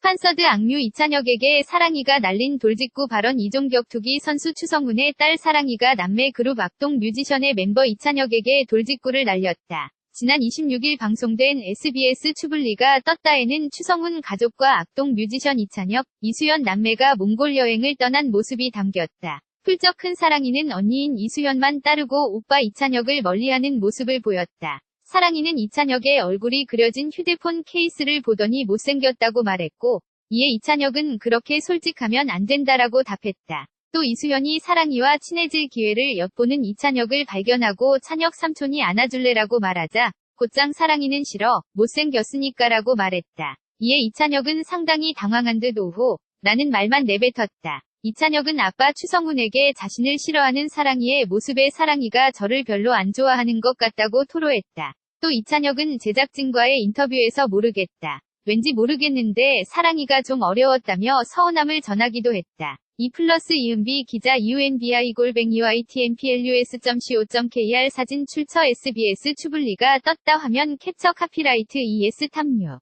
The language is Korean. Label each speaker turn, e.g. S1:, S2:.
S1: 스판서드 악뮤 이찬혁에게 사랑이가 날린 돌직구 발언 이종 격투기 선수 추성훈의 딸 사랑이가 남매 그룹 악동 뮤지션의 멤버 이찬혁에게 돌직구를 날렸다. 지난 26일 방송된 SBS 추블리가 떴다에는 추성훈 가족과 악동 뮤지션 이찬혁, 이수연 남매가 몽골 여행을 떠난 모습이 담겼다. 훌쩍 큰 사랑이는 언니인 이수연만 따르고 오빠 이찬혁을 멀리하는 모습을 보였다. 사랑이는 이찬혁의 얼굴이 그려진 휴대폰 케이스를 보더니 못생겼다고 말했고, 이에 이찬혁은 그렇게 솔직하면 안 된다라고 답했다. 또 이수연이 사랑이와 친해질 기회를 엿보는 이찬혁을 발견하고 찬혁 삼촌이 안아줄래라고 말하자, 곧장 사랑이는 싫어, 못생겼으니까라고 말했다. 이에 이찬혁은 상당히 당황한 듯 오호, 라는 말만 내뱉었다. 이찬혁은 아빠 추성훈에게 자신을 싫어하는 사랑이의 모습에 사랑이가 저를 별로 안 좋아하는 것 같다고 토로했다. 또 이찬혁은 제작진과의 인터뷰에서 모르겠다. 왠지 모르겠는데 사랑이가 좀 어려웠다며 서운함을 전하기도 했다. 이 플러스 이은비 기자 unbi 골뱅이 ytmplus.co.kr 사진 출처 SBS 추블리가 떴다 화면 캡처 카피라이트 es 탐유